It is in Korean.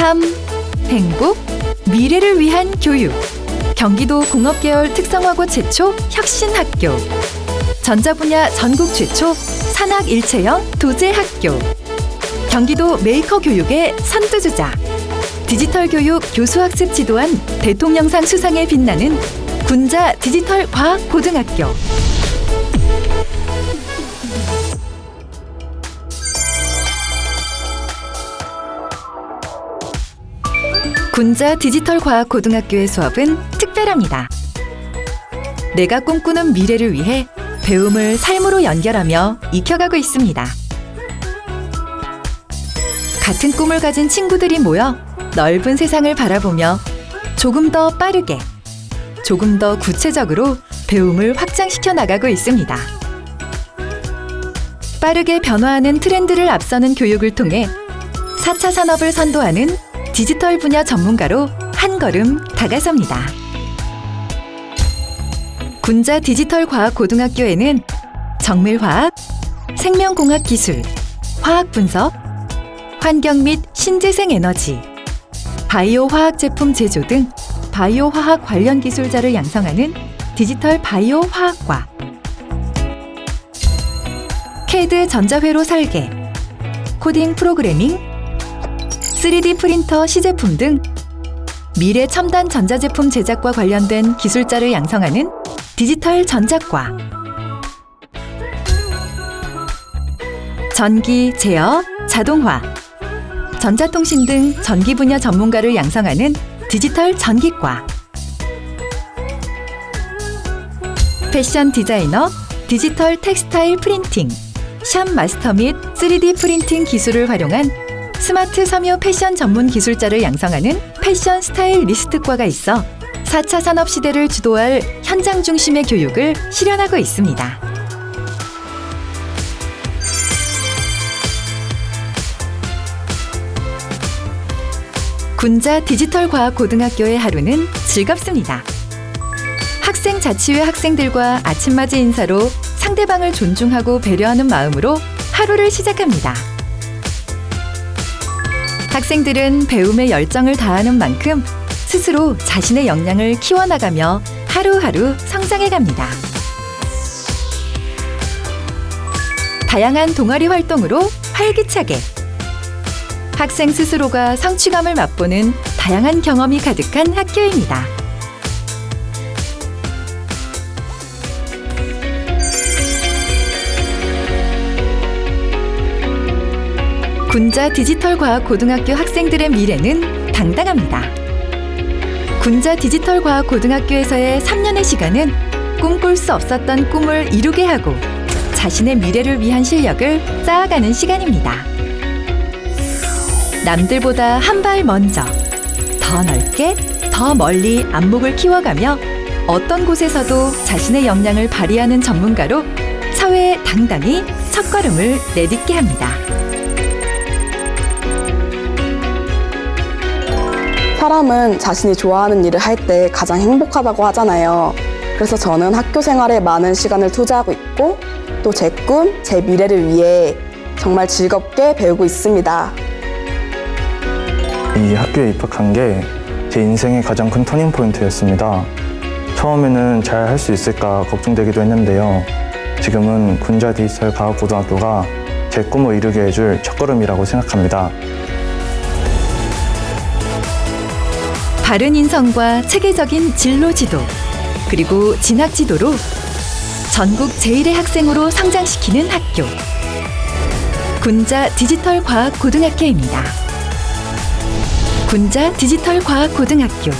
삶, 행복, 미래를 위한 교육. 경기도 공업계열 특성화고 최초 혁신학교. 전자 분야 전국 최초 산학 일체형 도제학교. 경기도 메이커 교육의 선두주자. 디지털 교육 교수학습 지도한 대통령상 수상에 빛나는 군자 디지털 과학 고등학교. 군자 디지털 과학 고등학교의 수업은 특별합니다. 내가 꿈꾸는 미래를 위해 배움을 삶으로 연결하며 익혀가고 있습니다. 같은 꿈을 가진 친구들이 모여 넓은 세상을 바라보며 조금 더 빠르게, 조금 더 구체적으로 배움을 확장시켜 나가고 있습니다. 빠르게 변화하는 트렌드를 앞서는 교육을 통해 4차 산업을 선도하는 디지털 분야 전문가로 한 걸음 다가섭니다. 군자 디지털 과학 고등학교에는 정밀화학, 생명공학 기술, 화학 분석, 환경 및 신재생 에너지, 바이오 화학 제품 제조 등 바이오 화학 관련 기술자를 양성하는 디지털 바이오 화학과, 캐드 전자회로 설계, 코딩 프로그래밍, 3D 프린터 시제품 등 미래 첨단 전자제품 제작과 관련된 기술자를 양성하는 디지털 전작과 전기, 제어, 자동화, 전자통신 등 전기 분야 전문가를 양성하는 디지털 전기과 패션 디자이너, 디지털 텍스타일 프린팅, 샵 마스터 및 3D 프린팅 기술을 활용한 스마트 섬유 패션 전문 기술자를 양성하는 패션 스타일 리스트과가 있어 4차 산업 시대를 주도할 현장 중심의 교육을 실현하고 있습니다. 군자 디지털 과학 고등학교의 하루는 즐겁습니다. 학생 자치회 학생들과 아침맞이 인사로 상대방을 존중하고 배려하는 마음으로 하루를 시작합니다. 학생들은 배움에 열정을 다하는 만큼 스스로 자신의 역량을 키워나가며 하루하루 성장해 갑니다. 다양한 동아리 활동으로 활기차게 학생 스스로가 성취감을 맛보는 다양한 경험이 가득한 학교입니다. 군자 디지털 과학 고등학교 학생들의 미래는 당당합니다. 군자 디지털 과학 고등학교에서의 3년의 시간은 꿈꿀 수 없었던 꿈을 이루게 하고 자신의 미래를 위한 실력을 쌓아가는 시간입니다. 남들보다 한 발 먼저 더 넓게 더 멀리 안목을 키워가며 어떤 곳에서도 자신의 역량을 발휘하는 전문가로 사회에 당당히 첫걸음을 내딛게 합니다. 사람은 자신이 좋아하는 일을 할 때 가장 행복하다고 하잖아요. 그래서 저는 학교 생활에 많은 시간을 투자하고 있고 또 제 꿈, 제 미래를 위해 정말 즐겁게 배우고 있습니다. 이 학교에 입학한 게 제 인생의 가장 큰 터닝 포인트였습니다. 처음에는 잘 할 수 있을까 걱정되기도 했는데요. 지금은 군자 디지털 과학고등학교가 제 꿈을 이루게 해줄 첫걸음이라고 생각합니다. 바른 인성과 체계적인 진로 지도, 그리고 진학 지도로 전국 제1의 학생으로 성장시키는 학교. 군자 디지털 과학 고등학교입니다. 군자 디지털 과학 고등학교.